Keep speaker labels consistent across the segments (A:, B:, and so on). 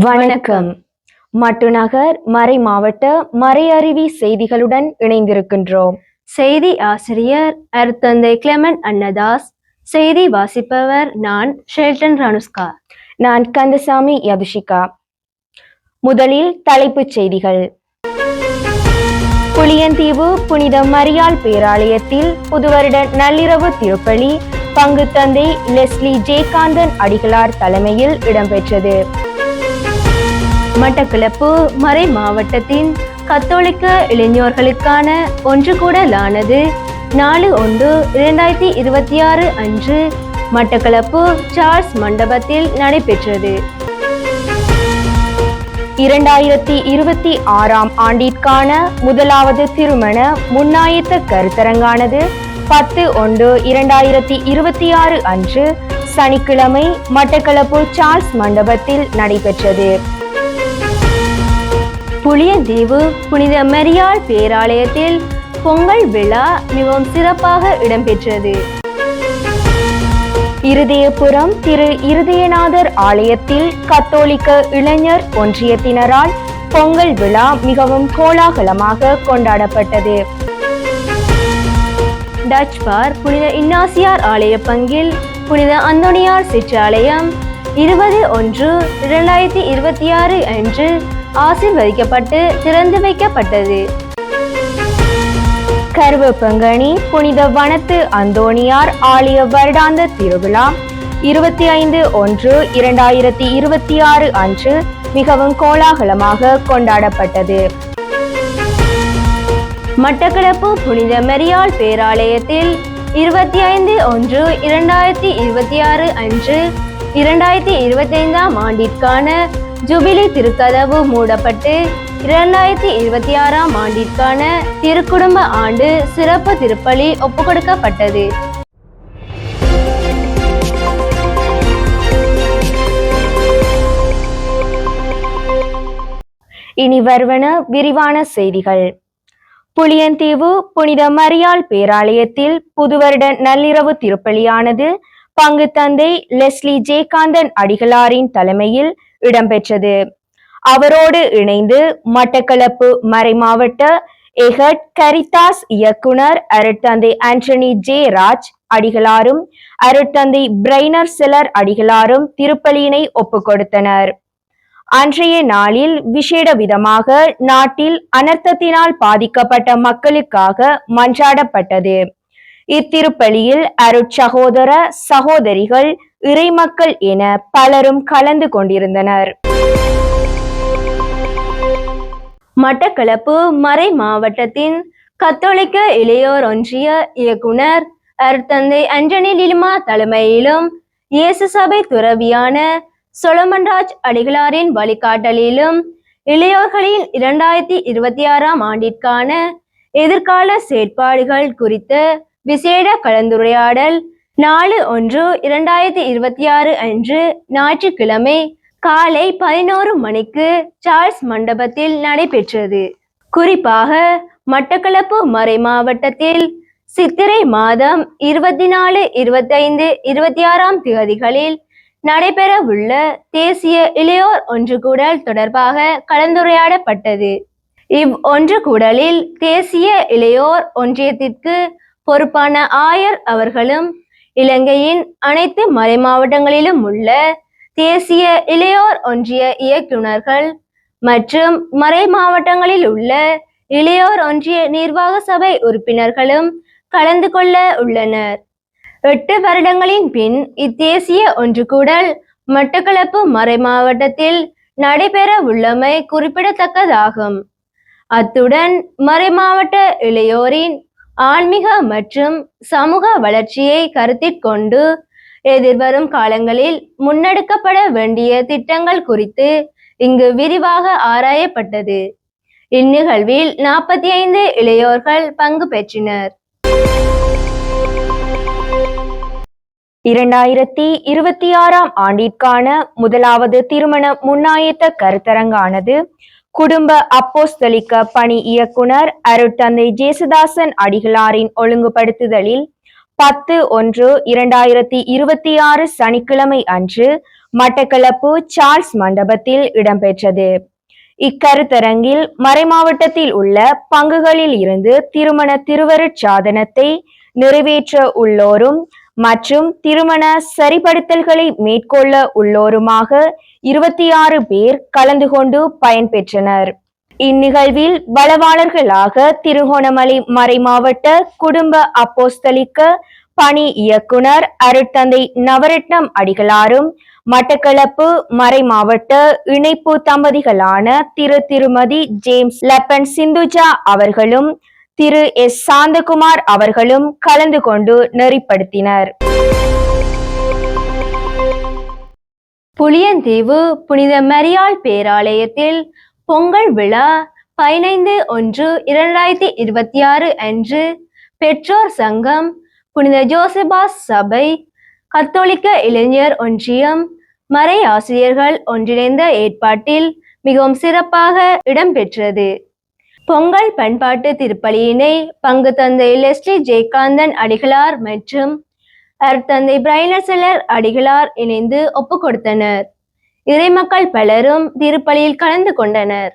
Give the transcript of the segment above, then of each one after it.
A: வணக்கம். மட்டுநகர் மறை மாவட்ட மறையறிவி செய்திகளுடன் இணைந்திருக்கின்றோம்.
B: செய்தி ஆசிரியர் அருத்தந்தை கிளெமன் அன்னதாஸ் செய்தி வாசிப்பவர் நான் ஷெல்டன் ரனுஸ்கா
A: நான் கந்தசாமி யதுஷிகா. முதலில் தலைப்புச் செய்திகள். புளியந்தீவு புனித மரியாள் பேராலயத்தில் புதுவருட நள்ளிரவு திருப்பலி பங்கு தந்தை லெஸ்லி ஜெயகாந்தன் அடிகளார் தலைமையில் இடம்பெற்றது.
B: மட்டக்களப்பு மறை மாவட்டத்தின் கத்தோலிக்க இளைஞர்களுக்கான ஒன்று கூடலானது. நாலு ஒன்று இரண்டாயிரத்தி இருபத்தி ஆறு அன்று மட்டக்களப்பு சார்ல்ஸ் மண்டபத்தில் நடைபெற்றது.
A: இரண்டாயிரத்தி இருபத்தி ஆறாம் ஆண்டிற்கான முதலாவது திருமண முன்னாயத்த கருத்தரங்கானது பத்து ஒன்று இரண்டாயிரத்தி இருபத்தி ஆறு அன்று சனிக்கிழமை மட்டக்களப்பு சார்ல்ஸ் மண்டபத்தில் நடைபெற்றது.
B: புளியந்தீவு புனித மரியாள் பேராலயத்தில் பொங்கல் விழா மிகவும் சிறப்பாக இடம்பெற்றது.
A: இருதயபுரம் திரு இருதயநாதர் ஆலயத்தில் கத்தோலிக்க இளைஞர் ஒன்றியத்தினரால் பொங்கல் விழா மிகவும் கோலாகலமாக கொண்டாடப்பட்டது.
B: டச் பார் புனித இன்னாசியார் ஆலய பங்கில் புனித அந்தோனியார் சிற்றாலயம் இருபது ஒன்று இரண்டாயிரத்தி இருபத்தி ஆறு அன்று ஆசிர்வதிக்கப்பட்டு திறந்து வைக்கப்பட்டது
A: கருவப்பங்கனி புனித வனத்து அந்தோணியார் ஆலய வருடாந்த திருவிழா இருபத்தி ஐந்து ஒன்று இரண்டாயிரத்தி இருபத்தி ஆறு அன்று மிகவும் கோலாகலமாக கொண்டாடப்பட்டது.
B: மட்டக்களப்பு புனித மெரியால் பேராலயத்தில் இருபத்தி ஐந்து ஒன்று இரண்டாயிரத்தி இருபத்தி ஆறு அன்று இரண்டாயிரத்தி இருபத்தி ஐந்தாம் ஆண்டிற்கான ஜூபிலி திருக்கதவு மூடப்பட்டு இரண்டாயிரத்தி இருபத்தி ஆறாம் ஆண்டிற்கான திருக்குடும்ப ஆண்டு சிறப்பு திருப்பலி ஒப்புக்கொடுக்கப்பட்டது.
A: இனி வருவன விரிவான செய்திகள். புளியந்தீவு புனித மரியாள் பேராலயத்தில் புதுவருட நள்ளிரவு திருப்பலியானது பங்கு தந்தை லெஸ்லி ஜேகாந்தன் அடிகளாரின் தலைமையில் இடம்பெற்றது. அவரோடு இணைந்து மட்டக்களப்பு மறைமாவட்ட எஹட் கரிதாஸ் இயக்குனர் அருட்தந்தை ஆண்டனி ஜே ராஜ் அடிகளாரும் அருட்தந்தை பிரைனர் செலர் அடிகளாரும் திருப்பலியினை ஒப்புக்கொடுத்தனர் அன்றைய நாளில் விசேட விதமாக நாட்டில் அனர்த்தத்தினால் பாதிக்கப்பட்ட மக்களுக்காக மன்றாடப்பட்டது. இத்திருப்பலியில் அருட்சகோதர சகோதரிகள் இறைமக்கள் என பலரும் கலந்து கொண்டிருந்தனர்.
B: மட்டக்களப்பு மறை மாவட்டத்தின் கத்தோலிக்க இளையோர் ஒன்றிய இயக்குனர் அருத்தந்தை அஞ்சனி லிலிமா தலைமையிலும் இயேசு சபை துறவியான சொலமன்ராஜ் அடிகளாரின் வழிகாட்டலிலும் இளையோர்களின் இரண்டாயிரத்தி இருபத்தி ஆறாம் ஆண்டிற்கான எதிர்கால செயற்பாடுகள் குறித்து விசேட கலந்துரையாடல் நாலு ஒன்று இரண்டாயிரத்தி இருபத்தி ஆறு அன்று ஞாயிற்றுக்கிழமை காலை பதினோரு மணிக்கு சார்ல்ஸ் மண்டபத்தில் நடைபெற்றது. குறிப்பாக மட்டக்களப்பு மறை மாவட்டத்தில் சித்திரை மாதம் இருபத்தி நாலு இருபத்தைந்து இருபத்தி ஆறாம் தேதிகளில் நடைபெறவுள்ள தேசிய இளையோர் ஒன்று கூடல் தொடர்பாக கலந்துரையாடப்பட்டது. இவ் ஒன்று கூடலில் தேசிய இளையோர் ஒன்றியத்திற்கு பொறுப்பான ஆயர் அவர்களும் இலங்கையின் அனைத்து மலை மாவட்டங்களிலும் உள்ள தேசிய இளையோர் ஒன்றிய இயக்குநர்கள் மற்றும் மறை மாவட்டங்களில் உள்ள இளையோர் ஒன்றிய நிர்வாக சபை உறுப்பினர்களும் கலந்து கொள்ள உள்ளனர். எட்டு வருடங்களின் பின் இத்தேசிய ஒன்று கூடல் மட்டக்களப்பு மறை மாவட்டத்தில் நடைபெற உள்ளமை குறிப்பிடத்தக்கதாகும். அத்துடன் மறைமாவட்ட இளையோரின் ஆன்மீக மற்றும் சமூக வளர்ச்சியை கருத்திற்கொண்டு எதிர்வரும் காலங்களில் முன்னெடுக்கப்பட வேண்டிய திட்டங்கள் குறித்து இங்கு விரிவாக ஆராயப்பட்டது. இந்நிகழ்வில் நாற்பத்தி ஐந்து இளையோர்கள் பங்கு பெற்றனர்.
A: இரண்டாயிரத்தி இருபத்தி ஆறாம் ஆண்டிற்கான முதலாவது திருமண முன்னாயத்த கருத்தரங்கானது குடும்ப அப்போஸ்தலிக்க பணி இயக்குனர் அருட்தந்தை ஜேசுதாசன் அடிகளாரின் ஒழுங்குபடுத்துதலில் பத்து ஒன்று இரண்டாயிரத்தி இருபத்தி ஆறு சனிக்கிழமை அன்று மட்டக்களப்பு சார்ல்ஸ் மண்டபத்தில் இடம்பெற்றது. இக்கருத்தரங்கில் மறைமாவட்டத்தில் உள்ள பங்குகளில் இருந்து திருமண திருவருட் சாதனத்தை நிறைவேற்ற உள்ளோரும் மற்றும் திருமண சரிப்படுத்தல்களை மேற்கொள்ள உள்ளோருமாக இருபத்தி ஆறு பேர் கலந்து கொண்டு பயன்பெற்றனர். இந்நிகழ்வில் வளவாளர்களாக திருகோணமலை மறைமாவட்ட குடும்ப அப்போஸ்தலிக்க பணி இயக்குனர் அருட்தந்தை நவரட்னம் அடிகளாரும் மட்டக்களப்பு மறைமாவட்ட இணைப்பு தம்பதிகளான திரு திருமதி ஜேம்ஸ் லப்பன் சிந்துஜா அவர்களும் திரு எஸ் சாந்தகுமார் அவர்களும் கலந்து கொண்டு நெறிப்படுத்தினர்.
B: புளியந்தீவு புனித மரியாள் பேராலயத்தில் பொங்கல் விழா பதினைந்து ஒன்று இரண்டாயிரத்தி இருபத்தி ஆறு அன்று பெற்றோர் சங்கம் புனித ஜோசபாஸ் சபை கத்தோலிக்க இளைஞர் ஒன்றியம் மறை ஆசிரியர்கள் ஒன்றிணைந்த ஏற்பாட்டில் மிகவும் சிறப்பாக இடம்பெற்றது. பொங்கல் பண்பாட்டு திருப்பலியினை பங்கு தந்தை லெஸ்லி ஜெயகாந்தன் அடிகளார் மற்றும் அருட்தந்தை பிரைனர் அடிகளார் இணைந்து ஒப்பு கொடுத்தனர் இறைமக்கள் பலரும் திருப்பலியில் கலந்து கொண்டனர்.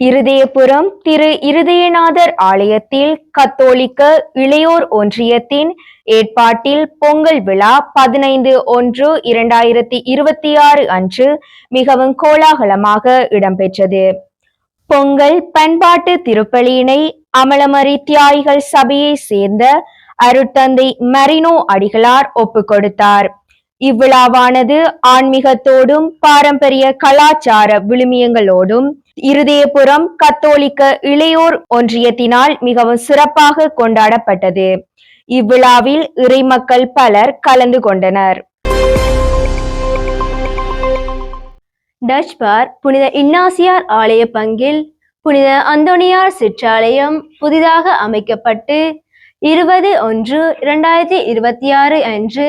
A: இருதயபுரம் திரு இருதயநாதர் ஆலயத்தில் கத்தோலிக்க இளையோர் ஒன்றியத்தின் ஏற்பாட்டில் பொங்கல் விழா பதினைந்து ஒன்று இரண்டாயிரத்தி இருபத்தி ஆறு அன்று மிகவும் கோலாகலமாக இடம்பெற்றது. பொங்கல் பண்பாட்டு திருப்பலியினை அமலமரி தியாகிகள் சபையை சேர்ந்த அருட்தந்தை மரினோ அடிகளார் ஒப்பு கொடுத்தார். இவ்விழாவானது ஆன்மீகத்தோடும் பாரம்பரிய கலாச்சார விழுமியங்களோடும் இருதயபுரம் கத்தோலிக்க இளையோர் ஒன்றியத்தினால் மிகவும் சிறப்பாக கொண்டாடப்பட்டது. இவ்விழாவில் இறைமக்கள் பலர் கலந்து கொண்டனர்.
B: டச் பார் புனித இன்னாசியார் ஆலய பங்கில் புனித அந்தோனியார் சிற்றாலயம் புதிதாக அமைக்கப்பட்டு இருபது ஒன்று இரண்டாயிரத்தி இருபத்தி ஆறு அன்று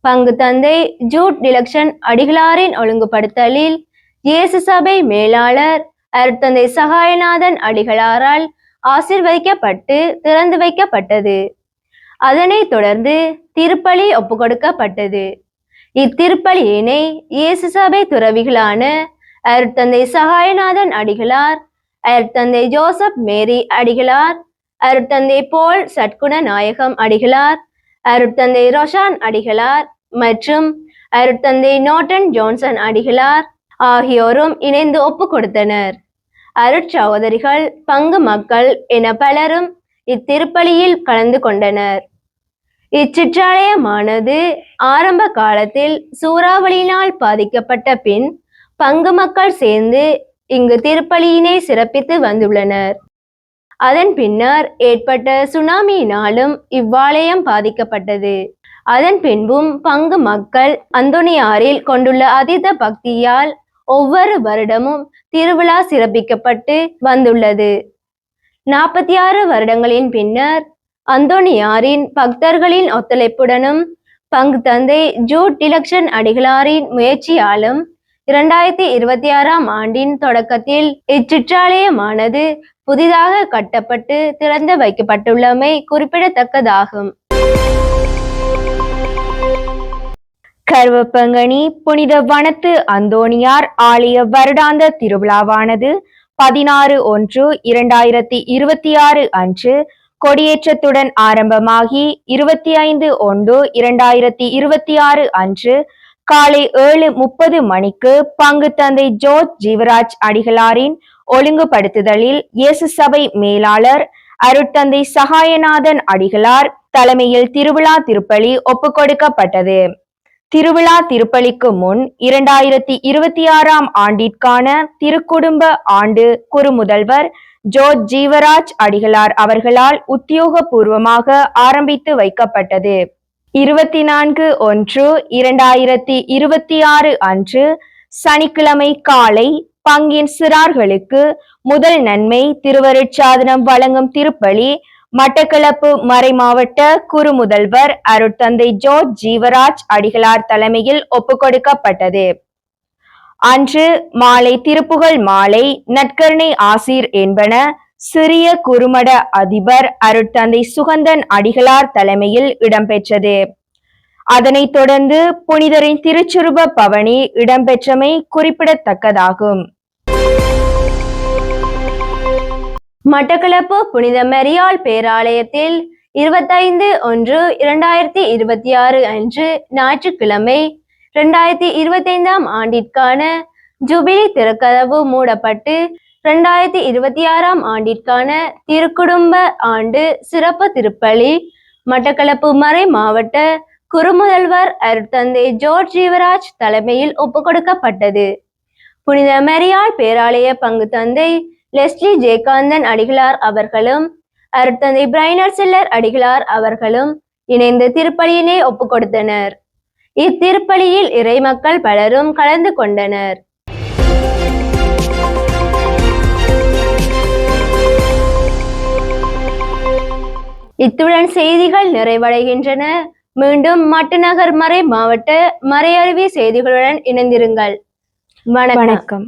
B: பங்கு தந்தை ஜூட் டிலக்ஷன் அடிகளாரின் ஒழுங்குபடுத்தலில் இயேசு சபை மேலாளர் அருட்தந்தை சகாயநாதன் அடிகளாரால் ஆசிர்வதிக்கப்பட்டு திறந்து வைக்கப்பட்டது. அதனைத் தொடர்ந்து திருப்பலி ஒப்புக்கொடுக்கப்பட்டது. இத்திருப்பலியினை இயேசு சபை துறவிகளான அருட்தந்தை சகாயநாதன் அடிகளார் அருட்தந்தை ஜோசப் மேரி அடிகளார். அருட்தந்தை போல் சட்குண நாயகம் அடிகளார். அருட்தந்தை ரோஷான் அடிகளார் மற்றும் அருட்தந்தை நோட்டன் ஜோன்சன் அடிகளார் ஆகியோரும் இணைந்து ஒப்பு கொடுத்தனர் அருட்சகோதரிகள் பங்கு மக்கள் என பலரும் இத்திருப்பலியில் கலந்து கொண்டனர். இச்சிற்றாலயமானது ஆரம்ப காலத்தில் சூறாவளியினால் பாதிக்கப்பட்ட பின் பங்கு மக்கள் சேர்ந்து இங்கு திருப்பலியினை சிறப்பித்து வந்துள்ளனர். அதன் பின்னர் ஏற்பட்ட சுனாமியினாலும் இவ்வாலயம் பாதிக்கப்பட்டது. அதன் பின்பும் பங்கு மக்கள் அந்தோனியாரில் கொண்டுள்ள அதீத பக்தியால் ஒவ்வொரு வருடமும் திருவிழா சிறப்பிக்கப்பட்டு வந்துள்ளது. நாற்பத்தி ஆறு வருடங்களின் பின்னர் அந்தோனியாரின் பக்தர்களின் ஒத்துழைப்புடனும் பங்கு தந்தை ஜூட் டிலக்ஷன் அடிகளாரின் முயற்சியாலும் இரண்டாயிரத்தி இருபத்தி ஆறாம் ஆண்டின் தொடக்கத்தில் இச்சிற்றாலயமானது புதிதாக கட்டப்பட்டு திறந்து வைக்கப்பட்டுள்ளமை குறிப்பிடத்தக்கதாகும்.
A: கருவப்பங்கனி புனித வனத்து அந்தோணியார் ஆலய வருடாந்த திருவிழாவானது பதினாறு ஒன்று இரண்டாயிரத்தி இருபத்தி ஆறு அன்று கொடியேற்றத்துடன் ஆரம்பமாகி இருபத்தி ஐந்து ஒன்று இரண்டாயிரத்தி இருபத்தி ஆறு அன்று காலை ஏழு முப்பது மணிக்கு பங்கு தந்தை ஜோர்ஜ் ஜீவராஜ் அடிகளாரின் ஒழுங்குபடுத்துதலில் இயேசு சபை மேலாளர் அருட்தந்தை சகாயநாதன் அடிகளார் தலைமையில் திருவிழா திருப்பலி ஒப்புக்கொடுக்கப்பட்டது திருவிழா திருப்பலிக்கு முன் இரண்டாயிரத்தி இருபத்தி ஆறாம் ஆண்டிற்கான திருக்குடும்ப ஆண்டு குறுமுதல்வர் ஜோர்ஜ் ஜீவராஜ் அடிகளார் அவர்களால் உத்தியோகபூர்வமாக ஆரம்பித்து வைக்கப்பட்டது. இருபத்தி நான்கு ஒன்று இரண்டாயிரத்தி இருபத்தி ஆறு அன்று சனிக்கிழமை காலை பங்கின் சிறார்களுக்கு முதல் நன்மை திருவருட்சாதனம் வழங்கும் திருப்பலி மட்டக்களப்பு மறைமாவட்ட குறுமுதல்வர் அருட்தந்தை ஜோர்ஜ் ஜீவராஜ் அடிகளார் தலைமையில் ஒப்புக்கொடுக்கப்பட்டது. அன்று மாலை திருப்புகழ் மாலை நற்கருணை ஆசீர் என்பன சிறிய குறுமட அதிபர் அருட்தந்தை சுகந்தன் அடிகளார் தலைமையில் இடம்பெற்றது. அதனைத் தொடர்ந்து புனிதரின் திருச்சுருப பவனி இடம்பெற்றமை குறிப்பிடத்தக்கதாகும்.
B: மட்டக்களப்பு புனித மரியாள் பேராலயத்தில் இருபத்தைந்து ஒன்று இரண்டாயிரத்தி இருபத்தி ஆறு அன்று ஞாயிற்றுக்கிழமை இரண்டாயிரத்தி இருபத்தைந்தாம் ஆண்டிற்கான ஜூபிலி திறக்கதவு மூடப்பட்டு இரண்டாயிரத்தி இருபத்தி ஆறாம் ஆண்டிற்கான திருக்குடும்ப ஆண்டு சிறப்பு திருப்பலி மட்டக்களப்பு மறை மாவட்ட குறுமுதல்வர் அருட்தந்தை ஜோர்ஜ் ஜீவராஜ் தலைமையில் ஒப்புக்கொடுக்கப்பட்டது. புனித மரியாள் பேராலய பங்கு தந்தை லெஸ்லி ஜெயகாந்தன் அடிகளார் அவர்களும் அருட்தந்தை பிரைனர் சில்லர் அடிகளார் அவர்களும் இணைந்து திருப்பலியினை ஒப்புக் கொடுத்தனர் இத்திருப்பலியில் இறைமக்கள் பலரும் கலந்து கொண்டனர். இத்துடன் செய்திகள் நிறைவடைகின்றன. மீண்டும் மட்டுநகர் மறை மாவட்ட மறையறிவி செய்திகளுடன் இணைந்திருங்கள்.
A: வணக்கம்.